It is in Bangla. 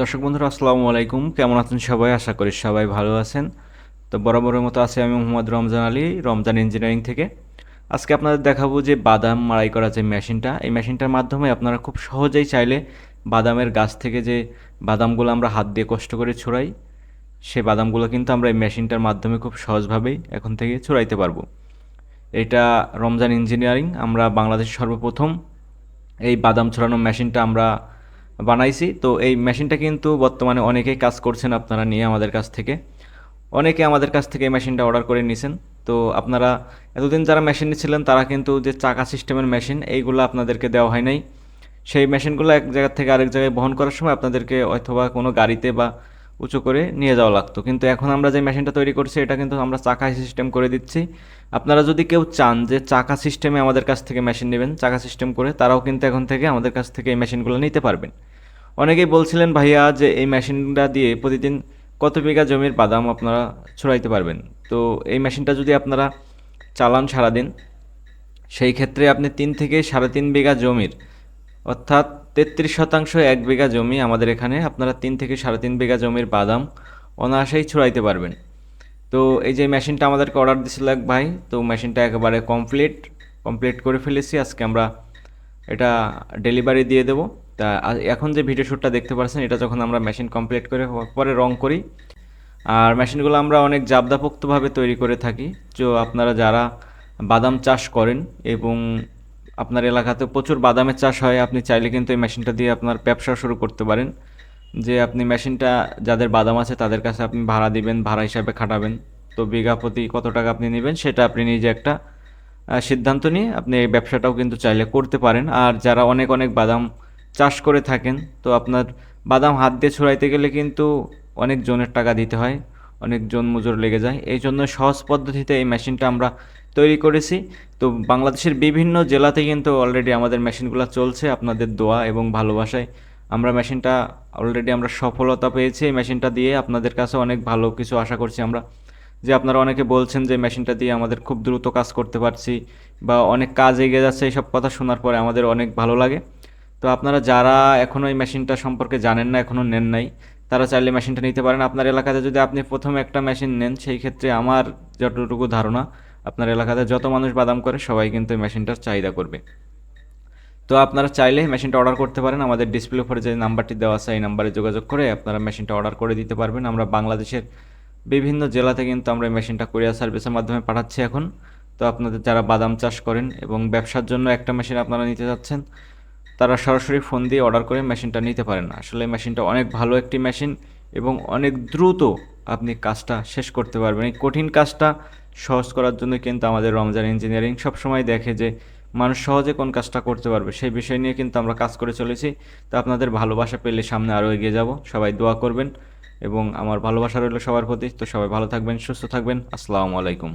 দর্শক বন্ধুরা, আসসালামু আলাইকুম। কেমন আছেন সবাই? আশা করি সবাই ভালো আছেন। তো বরাবরের মতো আছি আমি মোহাম্মদ রমজান আলী, রমজান ইঞ্জিনিয়ারিং থেকে। আজকে আপনাদের দেখাবো যে বাদাম মাড়াই করা যে মেশিনটা, এই মেশিনটার মাধ্যমে আপনারা খুব সহজেই চাইলে বাদামের গাছ থেকে যে বাদামগুলো আমরা হাত দিয়ে কষ্ট করে ছড়াই, সে বাদামগুলো কিন্তু আমরা এই মেশিনটার মাধ্যমে খুব সহজভাবেই এখন থেকে ছড়াইতে পারব। এটা রমজান ইঞ্জিনিয়ারিং, আমরা বাংলাদেশের সর্বপ্রথম এই বাদাম ছড়ানো মেশিনটা আমরা বানাইছি। তো এই মেশিনটা কিন্তু বর্তমানে অনেকেই কাজ করছেন আপনারা নিয়ে আমাদের কাছ থেকে। অনেকে আমাদের কাছ থেকে এই মেশিনটা অর্ডার করে নিয়েছেন তো আপনারা এতদিন যারা মেশিন নিচ্ছিলেন, তারা কিন্তু যে চাকা সিস্টেমের মেশিন, এইগুলো আপনাদেরকে দেওয়া হয় নাই। সেই মেশিনগুলো এক জায়গা থেকে আরেক জায়গায় বহন করার সময় আপনাদেরকে অথবা কোনো গাড়িতে বা উঁচু করে নিয়ে যাওয়া লাগতো। কিন্তু এখন আমরা যে মেশিনটা তৈরি করছি, এটা কিন্তু আমরা চাকা সিস্টেম করে দিচ্ছি। আপনারা যদি কেউ চান যে চাকা সিস্টেমে আমাদের কাছ থেকে মেশিন নেবেন, চাকা সিস্টেম করে, তারাও কিন্তু এখন থেকে আমাদের কাছ থেকে এই মেশিনগুলো নিতে পারবেন। অনেকেই বলছিলেন, ভাইয়া, যে এই মেশিনটা দিয়ে প্রতিদিন কত বিঘা জমির বাদাম আপনারা ছড়াইতে পারবেন? তো এই মেশিনটা যদি আপনারা চালান সারাদিন, সেই ক্ষেত্রে আপনি তিন থেকে সাড়ে তিন বিঘা জমির, অর্থাৎ তেত্রিশ শতাংশ এক বিঘা জমি আমাদের এখানে আপনারা তিন থেকে সাড়ে তিন বিঘা জমির বাদাম অনায়াসেই ছড়াইতে পারবেন। তো এই যে মেশিনটা আমাদেরকে অর্ডার দিছিল এক ভাই, তো মেশিনটা একেবারে কমপ্লিট কমপ্লিট করে ফেলেছি। আজকে আমরা এটা ডেলিভারি দিয়ে দেবো। তা এখন যে ভিডিও শ্যুটটা দেখতে পাচ্ছেন এটা যখন আমরা মেশিন কমপ্লিট করে পরে রং করি, আর মেশিনগুলো আমরা অনেক জাবদাপোক্তভাবে তৈরি করে থাকি। তো আপনারা যারা বাদাম চাষ করেন এবং আপনার এলাকাতে প্রচুর বাদামের চাষ হয়, আপনি চাইলে কিন্তু এই মেশিনটা দিয়ে আপনার ব্যবসা শুরু করতে পারেন। যে আপনি মেশিনটা যাদের বাদাম আছে, তাদের কাছে আপনি ভাড়া দিবেন, ভাড়া হিসাবে খাটাবেন। তো বিঘা প্রতি কত টাকা আপনি নেবেন, সেটা আপনি নিজে একটা সিদ্ধান্ত নিয়ে আপনি এই ব্যবসাটাও কিন্তু চাইলে করতে পারেন। আর যারা অনেক অনেক বাদাম চাষ করে থাকেন। তো আপনার বাদাম হাত দিয়ে ছড়াইতে গেলে কিন্তু অনেক জনের টাকা দিতে হয়, অনেক জন মজুর লেগে যায়। এই জন্য সহজ পদ্ধতিতে এই মেশিনটা আমরা তৈরি করেছি। তো বাংলাদেশের বিভিন্ন জেলাতে কিন্তু অলরেডি আমাদের মেশিনগুলো চলছে আপনাদের দোয়া এবং ভালোবাসায়। আমরা মেশিনটা অলরেডি আমরা সফলতা পেয়েছি। এই মেশিনটা দিয়ে আপনাদের কাছে অনেক ভালো কিছু আশা করছি আমরা। যে আপনারা অনেকে বলছেন যে মেশিনটা দিয়ে আমাদের খুব দ্রুত কাজ করতে পারছি বা অনেক কাজ এগিয়ে যাচ্ছে এইসব কথা শোনার পরে আমাদের অনেক ভালো লাগে। তো আপনারা যারা এখনও এই মেশিনটা সম্পর্কে জানেন না এখনও নেন নাই, তারা চাইলে মেশিনটা নিতে পারেন। আপনার এলাকাতে যদি আপনি প্রথম একটা মেশিন নেন, সেই ক্ষেত্রে আমার যতটুকু ধারণা, আপনার এলাকাতে যত মানুষ বাদাম করে, সবাই কিন্তু এই মেশিনটার চাহিদা করবে। তো আপনারা চাইলে মেশিনটা অর্ডার করতে পারেন। আমাদের ডিসপ্লে উপরে যে নাম্বারটি দেওয়া আছে, এই নাম্বারে যোগাযোগ করে আপনারা মেশিনটা অর্ডার করে দিতে পারবেন। আমরা বাংলাদেশের বিভিন্ন জেলাতে কিন্তু আমরা এই মেশিনটা কুরিয়ার সার্ভিসের মাধ্যমে পাঠাচ্ছি এখন। তো আপনাদের যারা বাদাম চাষ করেন এবং ব্যবসার জন্য একটা মেশিন আপনারা নিতে যাচ্ছেন তারা সরাসরি ফোন দিয়ে অর্ডার করে মেশিনটা নিতে পারেন আসলে মেশিনটা অনেক ভালো একটি মেশিন এবং অনেক দ্রুত আপনি কাজটা শেষ করতে পারবেন। এই কঠিন কাজটা সহজ করার জন্য কিন্তু আমাদের রমজান ইঞ্জিনিয়ারিং সবসময় দেখে যে মানুষ সহজে কোন কাজটা করতে পারবে, সেই বিষয় নিয়ে কিন্তু আমরা কাজ করে চলেছি। তো আপনাদের ভালোবাসা পেলে সামনে আরও এগিয়ে যাব। সবাই দোয়া করবেন এবং আমার ভালোবাসা রইল সবার প্রতি। তো সবাই ভালো থাকবেন, সুস্থ থাকবেন। আসসালামু আলাইকুম।